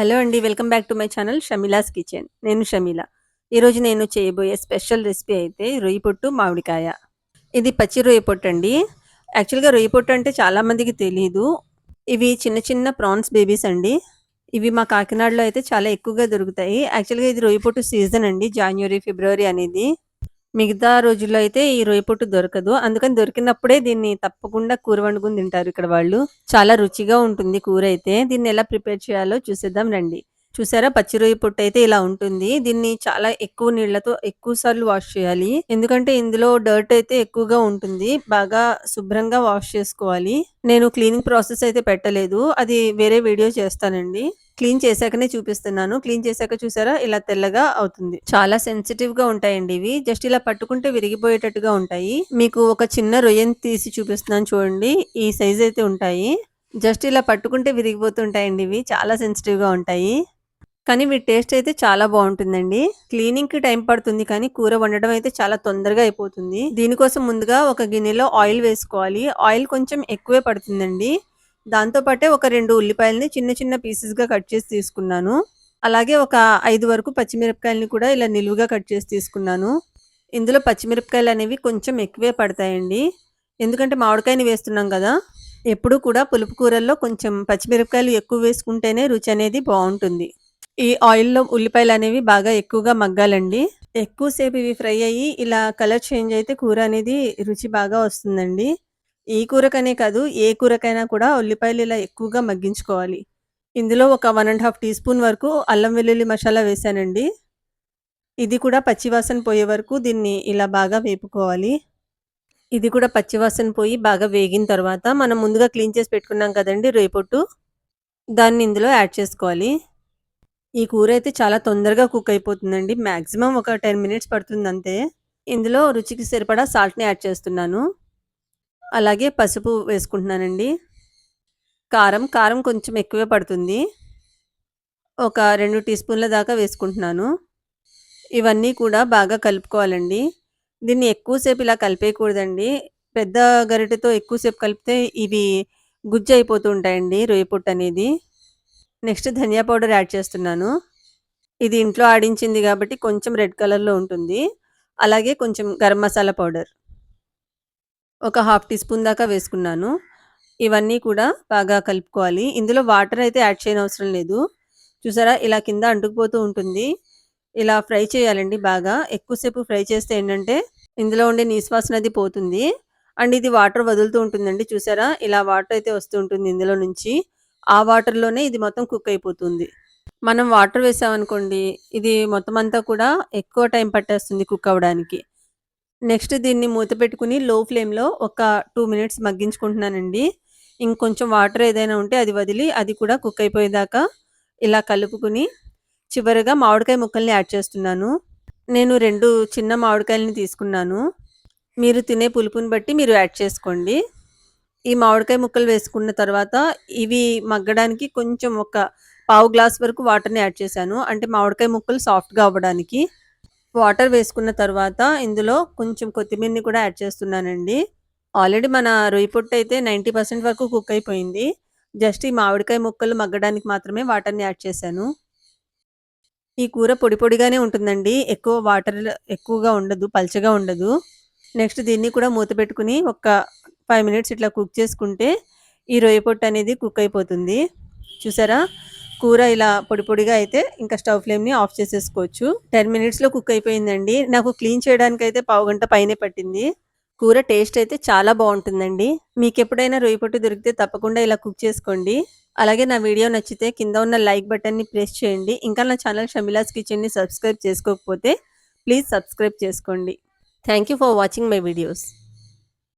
Hello అండి welcome back to my channel Shamila's kitchen. నేను షమీల. ఈరోజు నేను చేయబోయే స్పెషల్ రెసిపీ అయితే రొయ్యి పొట్టు మామిడికాయ. ఇది పచ్చి రొయ్యి పొట్టు అండి. యాక్చువల్గా రొయ్యి పొట్టు అంటే చాలామందికి తెలియదు ఇవి చిన్న చిన్న ప్రాన్స్ బేబీస్ అండి. ఇవి మా కాకినాడలో అయితే చాలా ఎక్కువగా దొరుకుతాయి. యాక్చువల్గా ఇది రొయ్యి పొట్టు సీజన్ అండి జనవరి ఫిబ్రవరి అనేది. మిగతా రోజుల్లో అయితే ఈ రొయ్య పొట్టు దొరకదు. అందుకని దొరికినప్పుడే దీన్ని తప్పకుండా కూర వండుకుని తింటారు ఇక్కడ వాళ్ళు. చాలా రుచిగా ఉంటుంది కూర అయితే. దీన్ని ఎలా ప్రిపేర్ చేయాలో చూసేద్దాం రండి. చూసారా? పచ్చి రొయ్య పొట్టు అయితే ఇలా ఉంటుంది. దీన్ని చాలా ఎక్కువ నీళ్ళతో ఎక్కువ సార్లు వాష్ చేయాలి. ఎందుకంటే ఇందులో డర్ట్ అయితే ఎక్కువగా ఉంటుంది. బాగా శుభ్రంగా వాష్ చేసుకోవాలి. నేను క్లీనింగ్ ప్రాసెస్ అయితే పెట్టలేదు. అది వేరే వీడియో చేస్తానండి. క్లీన్ చేశాకనే చూపిస్తున్నాను. క్లీన్ చేశాక చూసారా? ఇలా తెల్లగా అవుతుంది. చాలా సెన్సిటివ్గా ఉంటాయండి ఇవి. జస్ట్ ఇలా పట్టుకుంటే విరిగిపోయేటట్టుగా ఉంటాయి. మీకు ఒక చిన్న రొయ్యని తీసి చూపిస్తున్నాను చూడండి. ఈ సైజ్ అయితే ఉంటాయి. జస్ట్ ఇలా పట్టుకుంటే విరిగిపోతుంటాయండి ఇవి. చాలా సెన్సిటివ్గా ఉంటాయి. కానీ వీటి టేస్ట్ అయితే చాలా బాగుంటుందండి. క్లీనింగ్కి టైం పడుతుంది కానీ కూర వండడం అయితే చాలా తొందరగా అయిపోతుంది. దీనికోసం ముందుగా ఒక గిన్నెలో ఆయిల్ వేసుకోవాలి. ఆయిల్ కొంచెం ఎక్కువే పడుతుందండి. దాంతో పాటే ఒక రెండు ఉల్లిపాయలని చిన్న చిన్న పీసెస్గా కట్ చేసి తీసుకున్నాను. అలాగే ఒక ఐదు వరకు పచ్చిమిరపకాయలని కూడా ఇలా నిలువుగా కట్ చేసి తీసుకున్నాను. ఇందులో పచ్చిమిరపకాయలు అనేవి కొంచెం ఎక్కువే పడతాయండి. ఎందుకంటే మామిడికాయని వేస్తున్నాం కదా ఎప్పుడు కూడా పులుపు కూరల్లో కొంచెం పచ్చిమిరపకాయలు ఎక్కువ వేసుకుంటేనే రుచి అనేది బాగుంటుంది. ఈ ఆయిల్లో ఉల్లిపాయలు అనేవి బాగా ఎక్కువగా మగ్గాలండి. ఎక్కువసేపు ఇవి ఫ్రై అయ్యి ఇలా కలర్ చేంజ్ అయితే కూర అనేది రుచి బాగా వస్తుందండి. ఈ కూరకనే కాదు ఏ కూరకైనా కూడా ఉల్లిపాయలు ఇలా ఎక్కువగా మగ్గించుకోవాలి. ఇందులో ఒక one and half teaspoon వరకు అల్లం వెల్లుల్లి మసాలా వేసానండి. ఇది కూడా పచ్చివాసన పోయే వరకు దీన్ని ఇలా బాగా వేపుకోవాలి. ఇది కూడా పచ్చివాసన పోయి బాగా వేగిన తర్వాత మనం ముందుగా క్లీన్ చేసి పెట్టుకున్నాం కదండి రేపొట్టు దాన్ని ఇందులో యాడ్ చేసుకోవాలి. ఈ కూర అయితే చాలా తొందరగా కుక్ అయిపోతుందండి. మ్యాక్సిమం ఒక టెన్ మినిట్స్ పడుతుంది అంతే ఇందులో రుచికి సరిపడా సాల్ట్ని యాడ్ చేస్తున్నాను. అలాగే పసుపు వేసుకుంటున్నానండి. కారం కారం కొంచెం ఎక్కువే పడుతుంది. ఒక రెండు టీ స్పూన్ల దాకా వేసుకుంటున్నాను. ఇవన్నీ కూడా బాగా కలుపుకోవాలండి. దీన్ని ఎక్కువసేపు ఇలా కలిపేయకూడదండి. పెద్ద గరిటెతో ఎక్కువసేపు కలిపితే ఇవి గుజ్జు అయిపోతూ ఉంటాయండి రొయ్యపుట్టు అనేది. నెక్స్ట్ ధనియా పౌడర్ యాడ్ చేస్తున్నాను. ఇది ఇంట్లో ఆడించింది కాబట్టి కొంచెం రెడ్ కలర్లో ఉంటుంది. అలాగే కొంచెం గరం మసాలా పౌడర్. ఒక హాఫ్ టీ స్పూన్ దాకా వేసుకున్నాను. ఇవన్నీ కూడా బాగా కలుపుకోవాలి. ఇందులో వాటర్ అయితే యాడ్ చేయని అవసరం లేదు. చూసారా? ఇలా కింద అంటుకుపోతూ ఉంటుంది. ఇలా ఫ్రై చేయాలండి బాగా. ఎక్కువసేపు ఫ్రై చేస్తే ఏంటంటే ఇందులో ఉండే నీసువాసన అది పోతుంది. అండ్ ఇది వాటర్ వదులుతూ ఉంటుందండి. చూసారా? ఇలా వాటర్ అయితే వస్తూ ఉంటుంది ఇందులో నుంచి. ఆ వాటర్లోనే ఇది మొత్తం కుక్ అయిపోతుంది మనం వాటర్ వేసామనుకోండి ఇది మొత్తం అంతా కూడా ఎక్కువ టైం పట్టేస్తుంది కుక్ అవ్వడానికి నెక్స్ట్ దీన్ని మూత పెట్టుకుని లో ఫ్లేమ్‌లో ఒక టూ మినిట్స్ మగ్గించుకుంటున్నానండి. ఇంకొంచెం వాటర్ ఏదైనా ఉంటే అది వదిలి అది కూడా కుక్ అయిపోయేదాకా ఇలా కలుపుకుని చివరిగా మామిడికాయ ముక్కల్ని యాడ్ చేస్తున్నాను. నేను రెండు చిన్న మామిడికాయలని తీసుకున్నాను. మీరు తినే పులుపుని బట్టి మీరు యాడ్ చేసుకోండి. ఈ మామిడికాయ ముక్కలు వేసుకున్న తర్వాత ఇవి మగ్గడానికి కొంచెం ఒక పావు గ్లాస్ వరకు వాటర్‌ని యాడ్ చేశాను. అంటే మామిడికాయ ముక్కలు సాఫ్ట్‌గా అవ్వడానికి. వాటర్ వేసుకున్న తర్వాత ఇందులో కొంచెం కొత్తిమీరని కూడా యాడ్ చేస్తున్నానండి. ఆల్రెడీ మన రొయ్యి పొట్టు అయితే నైంటీ పర్సెంట్ వరకు కుక్ అయిపోయింది. జస్ట్ ఈ మామిడికాయ ముక్కలు మగ్గడానికి మాత్రమే వాటర్‌ని యాడ్ చేశాను. ఈ కూర పొడి పొడిగానే ఉంటుందండి. ఎక్కువ వాటర్ ఎక్కువగా ఉండదు. పల్చగా ఉండదు. నెక్స్ట్ దీన్ని కూడా మూత పెట్టుకుని ఒక ఫైవ్ మినిట్స్ ఇట్లా కుక్ చేసుకుంటే ఈ రొయ్య పొట్టు అనేది కుక్ అయిపోతుంది. చూసారా? కూర ఇలా పొడి పొడిగా అయితే ఇంకా స్టవ్ ఫ్లేమ్‌ని ఆఫ్ చేసేసుకోవచ్చు. టెన్ మినిట్స్‌లో కుక్ అయిపోయిందండి. నాకు క్లీన్ చేయడానికి అయితే పావుగంట పైనే పట్టింది. కూర టేస్ట్ అయితే చాలా బాగుంటుందండి మీకు ఎప్పుడైనా రొయ్య పొట్టు దొరికితే తప్పకుండా ఇలా కుక్ చేసుకోండి. అలాగే నా వీడియో నచ్చితే కింద ఉన్న లైక్ బటన్‌ని ప్రెస్ చేయండి. ఇంకా నా ఛానల్ షమిలాస్ కిచెన్‌ని సబ్స్క్రైబ్ చేసుకోకపోతే ప్లీజ్ సబ్స్క్రైబ్ చేసుకోండి. Thank you for watching my videos.